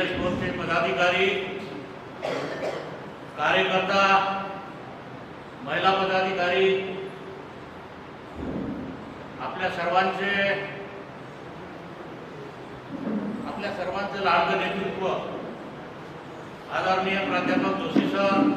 S फोरचे पदाधिकारी कार्यकर्ता महिला पदाधिकारी आपल्या सर्वांचे आपल्या सर्वांचं लाडकं नेतृत्व. आदरणीय प्राध्यापक जोशी सर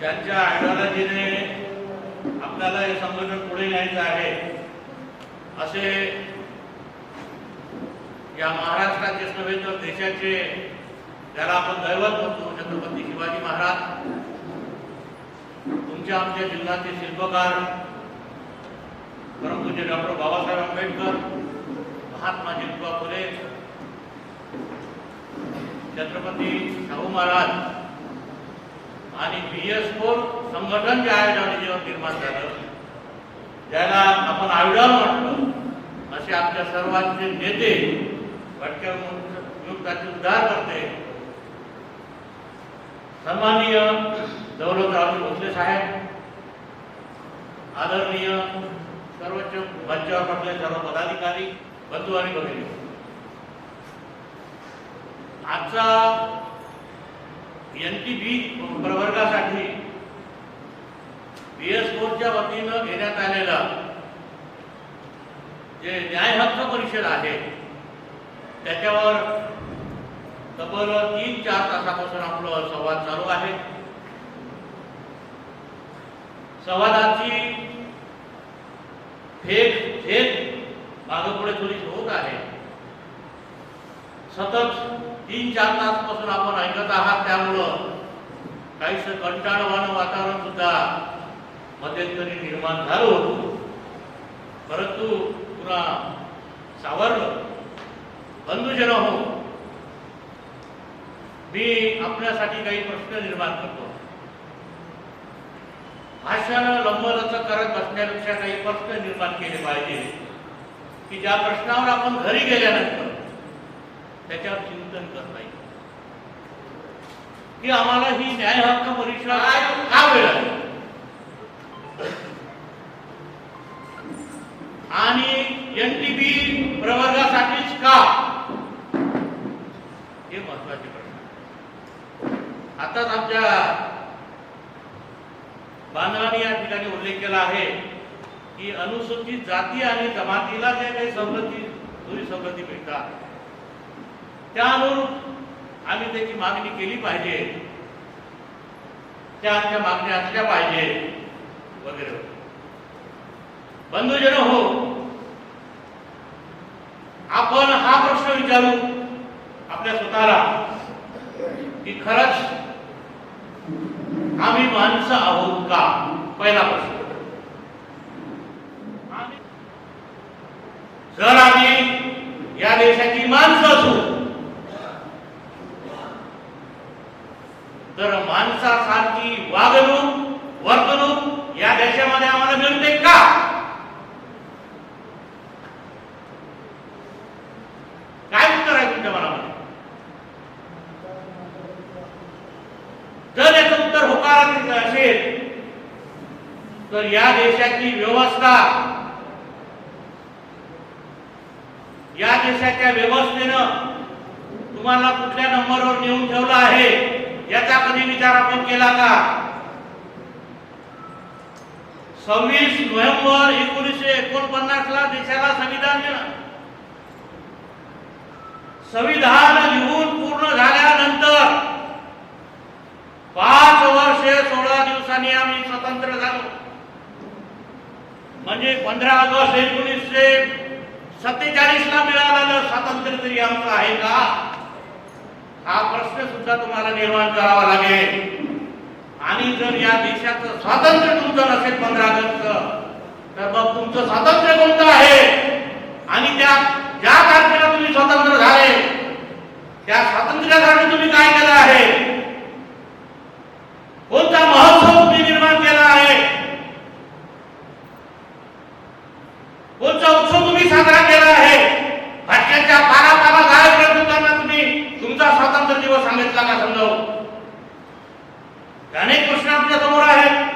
ज्यांच्या आयडिओलॉजीने आपल्याला हे संघटन पुढे न्यायचं आहे असे या महाराष्ट्राचेच नव्हे तर देशाचे ज्याला आपण दैवत म्हणतो छत्रपती शिवाजी महाराज. तुमच्या आमच्या जिल्ह्याचे शिल्पकार परमपूज्य डॉक्टर बाबासाहेब आंबेडकर महात्मा ज्योतिबा फुले छत्रपती शाहू महाराज आणि बी एस फोर संघटन जे आयोजनावर निर्माण झालं. ज्याला आपण आयोजन म्हणतो असे आमच्या सर्वांचे नेते भटक्या युक्ताचे उद्धार करते. सन्माननीय दौलतराव भोसले साहेब आदरणीय सर्वोच्च मंचावर म्हटले सर्व पदाधिकारी बंधू आणि भगिनी. आजचा एन टी बी प्रवर्गासाठी बी एस फोरच्या वतीनं घेण्यात आलेला जे न्याय हक्क परिषद आहे त्याच्यावर तब्बल तीन चार तासापासून आपलं संवाद चालू आहे. संवादाची फेक फेक मागं पुढे थोडी होत आहे. सतत तीन चार तासपासून आपण ऐकत आहात त्यामुळं काहीस कंटाळवाणं वातावरण सुद्धा मध्यंतरी निर्माण झालं होतं. परंतु पुन्हा सावरलं. बंधुजन हो मी आपल्यासाठी काही प्रश्न निर्माण करतो. भाषण लंबलचक करत बसण्यापेक्षा काही प्रश्न निर्माण केले पाहिजे की ज्या प्रश्नावर आपण घरी गेल्यानंतर त्याच्यावर चिंतन करता येईल. की आम्हाला ही न्याय हक्क परीक्षा का मिळाली? आणि एन टी बी प्रवर्गासाठीच का हे महत्त्वाचे प्रश्न. आताच आमच्या बांधवांनी या ठिकाणी उल्लेख केला आहे की अनुसूचित जाती आणि जमातीला जे काही सवलती दोन्ही सवलती मिळतात त्या अनुरूप आम्ही त्याची मागणी केली पाहिजे. त्या आमच्या मागण्या असल्या पाहिजे वगैरे. बंधुजन हो आपण हा प्रश्न विचारू. आपल्या स्वतःला की खरंच आम्ही माणसं आहोत का? पहिला प्रश्न. जर आम्ही या देशाची माणसं असू तर माणसासारखी वागणूक वर्तणूक या देशामध्ये आम्हाला मिळते का? काय उत्तर आहे तुमच्या मनामध्ये जर याचं उत्तर होकारात्मक असेल तर या देशाची व्यवस्था या देशाच्या व्यवस्थेनं तुम्हाला कुठल्या नंबरवर नेऊन ठेवलं आहे याचा कधी विचार आपण केला का? सव्वीस नोव्हेंबर एकोणीसशे एकोणपन्नास ला देशाला संविधान दिलं. संविधान लिहून पूर्ण झाल्यानंतर पाच वर्षे सोळा दिवसांनी आम्ही स्वतंत्र झालो म्हणजे पंधरा ऑगस्ट एकोणीसशे सत्तेचाळीस ला मिळालेलं स्वातंत्र्य तरी आमचं आहे का? हा प्रश्न सुद्धा तुम्हाला निर्माण करावा लागेल. आणि जर या देशाचं स्वातंत्र्य तुमचं नसेल पंधरा ऑगस्ट तर मग तुमचं स्वातंत्र्य कोणतं आहे आणि त्या ज्या तारखेला तुम्ही स्वतंत्र झाले त्या स्वातंत्र्यासाठी तुम्ही काय केलं आहे कोणता महोत्सव तुम्ही निर्माण केला आहे कोणता उत्सव तुम्ही साजरा केला आहे भाषेच्या पारा पारा गायब करताना तुम्ही तुमचा स्वातंत्र्य दिवस सांगितला का समजावून अनेक प्रश्न आपल्यासमोर आहेत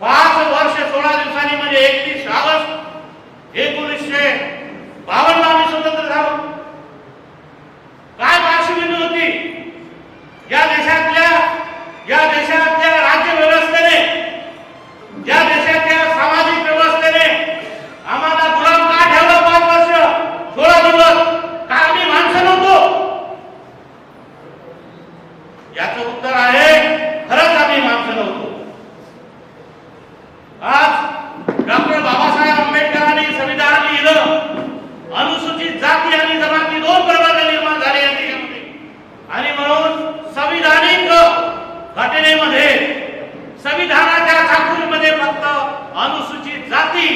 पाच वर्ष सोळा दिवसांनी म्हणजे एकतीस ऑगस्ट एकोणीसशे बावन्न आम्ही स्वतंत्र झालो काय पार्श्वभूमी होती या देशातल्या या देशातल्या राज्य व्यवस्थेने या देशाच्या सामाजिक व्यवस्थेने आम्हाला गुलाम का ठेवलं पाच वर्ष सोळा दिवस का आम्ही माणसं नव्हतो याचं उत्तर आहे खरंच आम्ही माणसं नव्हतो आज डॉक्टर बाबासाहेब आंबेडकरांनी संविधान लिहिलं अनुसूचित जाती आणि जमाती दोन प्रवर्ग निर्माण झाले या देशामध्ये आणि म्हणून संविधानिक घटनेमध्ये संविधानाच्या चाकुरीमध्ये फक्त अनुसूचित जाती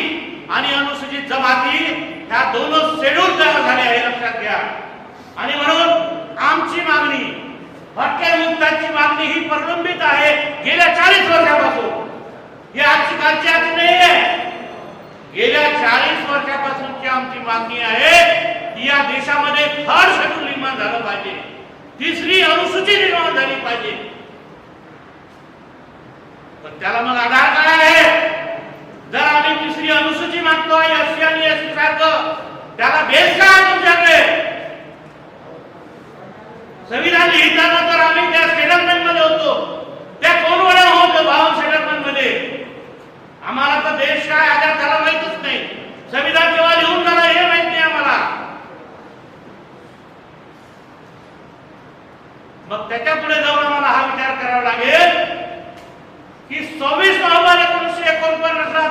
आणि अनुसूचित जमाती ह्या दोनच शेड्यूल तयार झाले हे लक्षात घ्या आणि म्हणून आमची मागणी भटक्या मुक्तांची मागणी ही प्रलंबित आहे. गेल्या चाळीस वर्षापासून. ही आजची कालची आज नाही आहे. गेल्या चाळीस वर्षापासूनची आमची मागणी आहे की या देशामध्ये थर्ड शेड्यूल निर्माण झालं पाहिजे. तिसरी अनुसूची निर्माण झाली पाहिजे. पण त्याला मग आधार काय आहे? जर आम्ही तिसरी अनुसूची मागतोय एससी आणि एसटी सारखं त्याला बेस काय आहे तुमच्याकडे संविधान लिहिताना तर आम्ही त्या सेटलमेंटमध्ये होतो. त्या कोण वेळा होतो बावन सेटलमेंटमध्ये आम्हाला तर देश काय आजार त्याला माहितच नाही. संविधान केव्हा लिहून झाला हे माहीत नाही आम्हाला. मग त्याच्या पुढे जाऊन आम्हाला हा विचार करावा लागेल की सव्वीस नोव्हेंबर एकोणीसशे एकोणपन्नासला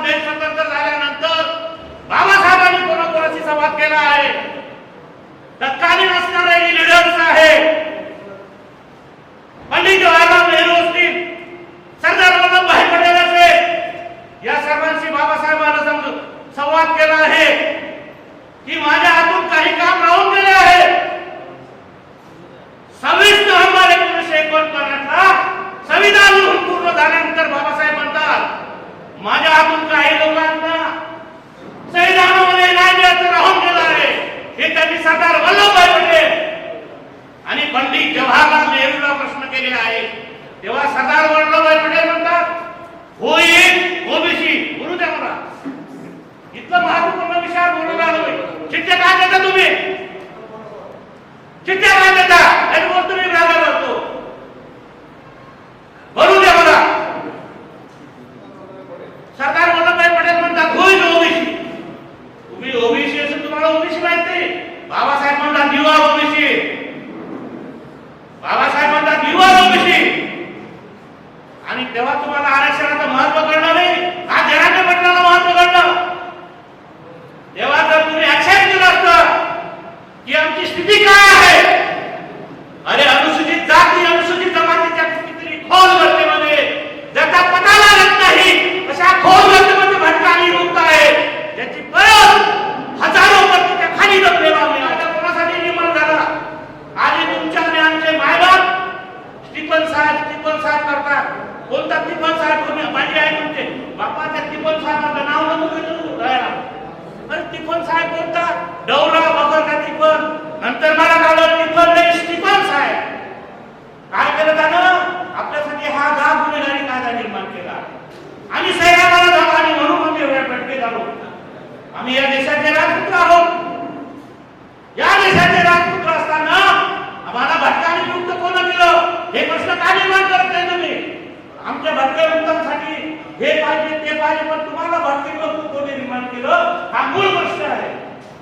हे पाहिजे ते पाहिजे पण तुम्हाला भारतीय मुक्त कोणी निर्माण केलं? हा मूळ प्रश्न आहे.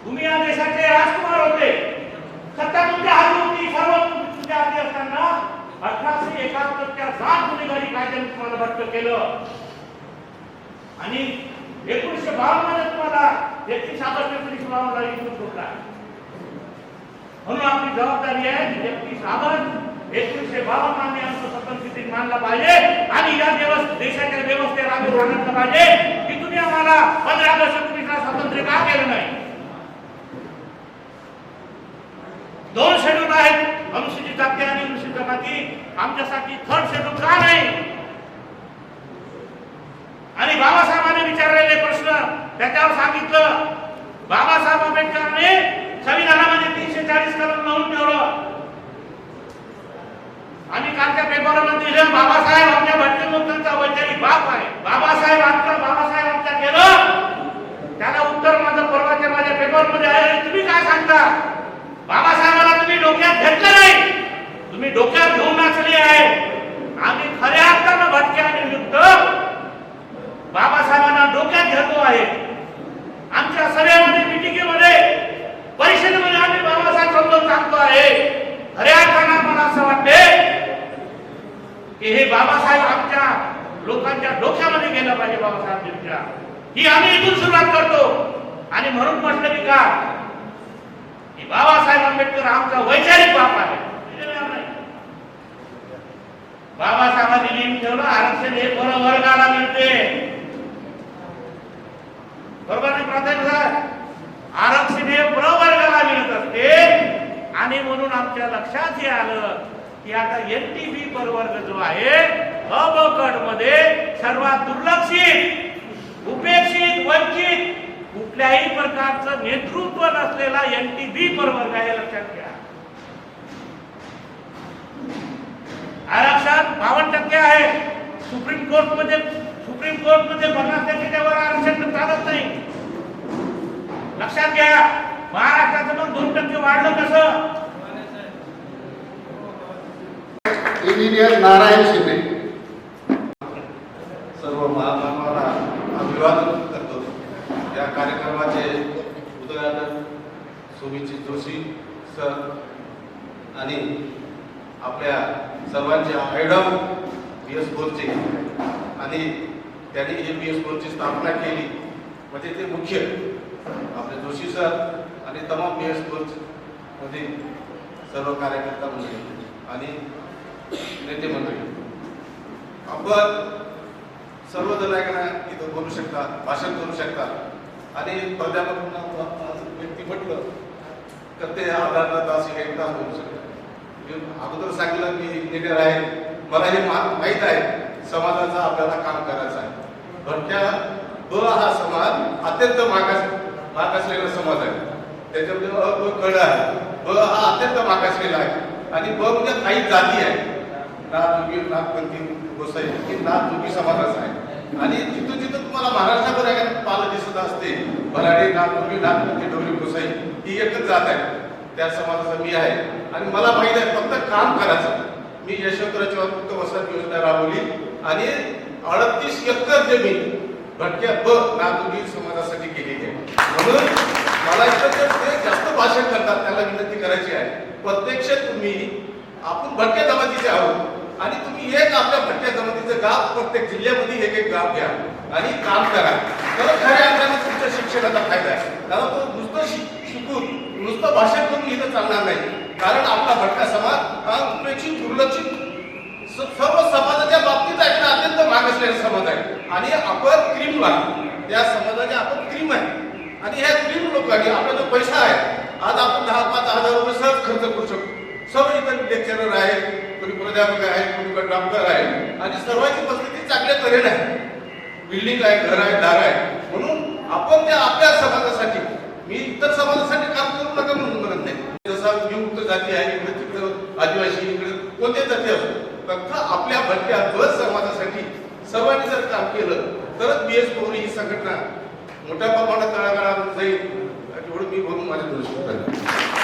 तुम्ही या देशाचे राजकुमार होते. सत्ता तुमच्या हाती होती. सर्व तुमच्या हाती असताना अठराशे एकाहत्तरच्या सात गुन्हेगारी कायद्याने तुम्हाला भट्ट केलं. आणि एकोणीसशे बावन्नमध्ये तुम्हाला एकतीस ऑगस्ट एकोणीसशे बावन्नला इथून सोडला. म्हणून आपली जबाबदारी आहे की एकतीस ऑगस्ट एकोणीसशे बावन्न आम्ही आमचं स्वतंत्र मानला पाहिजे. आणि या दिवस देशाच्या व्यवस्थेला आम्ही सांगितलं पाहिजे. की तुम्ही आम्हाला पंधरा ऑगस्ट एकोणीसला स्वातंत्र्य का केलं नाही? दोन शेड्यूल आहेत. अनुसूचित जाती आणि अनुसूचित जमाती आमच्यासाठी थर्ड शेड्यूल का नाही? आणि बाबासाहेबांनी विचारलेले प्रश्न त्याच्यावर सांगितलं. बाबासाहेब आंबेडकरांनी संविधानामध्ये तीनशे चाळीस कलम लावून ठेवलं. पेपरमध्ये लिहिलं बाबासाहेब आमच्या भटके वैचारिक बाप आहे. बाबासाहेब आमचा बाबासाहेब आमचा केलं त्याला उत्तर माझं परवाच्या माझ्या पेपरमध्ये आहे. तुम्ही काय सांगता? बाबासाहेबांना तुम्ही डोक्यात घेतलं नाही. तुम्ही डोक्यात घेऊन नाचले आहे. आम्ही खऱ्या अर्थानं भटक्या आणि युक्त बाबासाहेबांना डोक्यात घेतो आहे. आमच्या सभेमध्ये मिटिंगमध्ये परिषदेमध्ये आम्ही बाबासाहेब समजावून सांगतो आहे खऱ्या अर्थानं मला असं वाटते की हे बाबासाहेब आमच्या लोकांच्या डोक्यामध्ये गेलं पाहिजे बाबासाहेबांच्या ही आम्ही इथून सुरुवात करतो. आणि म्हणून म्हटलं की का? की बाबासाहेब आंबेडकर आमचा वैचारिक बाप आहे. बाबासाहेबांनी लिहून ठेवलं आरक्षण हे बरं वर्गाला मिळते. बरोबर नाही प्राधान्य साहेब? आरक्षण हे प्रवर्गाला मिळत असते. आणि म्हणून आमच्या लक्षात हे आलं की आता एनटीबी प्रवर्ग जो आहे अ मध्ये सर्वात दुर्लक्षित उपेक्षित वंचित कुठल्याही प्रकारचं नेतृत्व नसलेला बी प्रवर्ग आहे लक्षात घ्या. आरक्षण बावन्न टक्के आहे. सुप्रीम कोर्टमध्ये सुप्रीम कोर्टमध्ये पन्नास टक्क्याच्या आरक्षण तर चालत नाही. लक्षात घ्या महाराष्ट्राचं मग दोन टक्के वाढलं कसं? इंजिनियर नारायण शिंदे सर्व महामानवाला अभिवादन करतो. या कार्यक्रमाचे उद्घाटन सुमित जोशी सर आणि आपल्या सर्वांचे आयडम बी एस फोरचे आणि त्यांनी हे बी एस फोरची स्थापना केली म्हणजे ते मुख्य आपले जोशी सर आणि तमाम बी एस फोरमध्ये सर्व कार्यकर्ता मंडळी आणि नेते मंडळी. आपण सर्वजण आहे का इथं बोलू शकता भाषण करू शकता. आणि प्राध्यापकांना व्यक्ती म्हटलं तर ते अर्धा तास एक तास बोलू शकतात. अगोदर सांगितलं मी इंजिनियर आहे. मला हे मा- माहीत आहे समाजाचं आपल्याला काम करायचं आहे. भटक्या ब हा समाज अत्यंत मागास मागासलेला समाज आहे. त्याच्यामध्ये अ ब कड आहे. ब हा अत्यंत मागासलेला आहे. आणि ब म्हणजे काही जाती आहे. नाथ जोगी नाथपंथी गोसाई ही नाथ जोगी समाजाचा आहे. आणि जिथून जिथं तुम्हाला महाराष्ट्रावर आहे पालं दिसत असते. भराडी नाथ नागपूरची डोरी गोसाई ही एकच जात आहे. त्या समाजाचा मी आहे. आणि मला माहीत आहे फक्त काम करायचं. मी यशवंतराव चव्हाण मुक्त वसत योजना राबवली. आणि अडतीस एकर जमीन भटक्या ब नागोगी समाजासाठी केलेली आहे. म्हणून मला इथं ते जास्त भाषण करतात त्याला विनंती करायची आहे. प्रत्यक्ष तुम्ही आपण भटक्या जमातीचे आहोत. आणि तुम्ही एक आपल्या भटक्या जमातीचं गाव प्रत्येक जिल्ह्यामध्ये एक एक गाव घ्या आणि काम करा. तर खऱ्या अर्थाने तुमच्या शिक्षणाचा फायदा आहे. कारण तो नुसतं शिक- शिकून नुसतं भाषण करून इथं चालणार नाही. कारण आपला भटका समाज हा उपेक्षित दुर्लक्षित सर्व समाजाच्या बाबतीत आहे. ना अत्यंत मागासलेला समाज आहे. आणि आपण क्रीम आहे त्या समाजाने आपण क्रीम आहे. आणि ह्या क्रीम लोकांनी आपला जो पैसा आहे. आज आपण दहा पाच हजार रुपये सहज खर्च करू शकतो. सर्व इतर लेक्चरर आहेत कोणी प्राध्यापक आहेत कोणी डॉक्टर आहे आणि सर्वांची परिस्थिती चांगल्या तऱ्हेने आहे. बिल्डिंग आहे घर आहे दार आहे. म्हणून आपण त्या आपल्या समाजासाठी मी इतर समाजासाठी काम करू नका म्हणून म्हणत नाही. जसा विमुक्त जाती आहे इकडे तिकडे आदिवासी इकडे कोणत्या जाती असो फक्त आपल्या भटक्या गज समाजासाठी सर्वांनी जर काम केलं तरच बी एस ही संघटना मोठ्या प्रमाणात तळागाळात जाईल. मी म्हणून माझ्या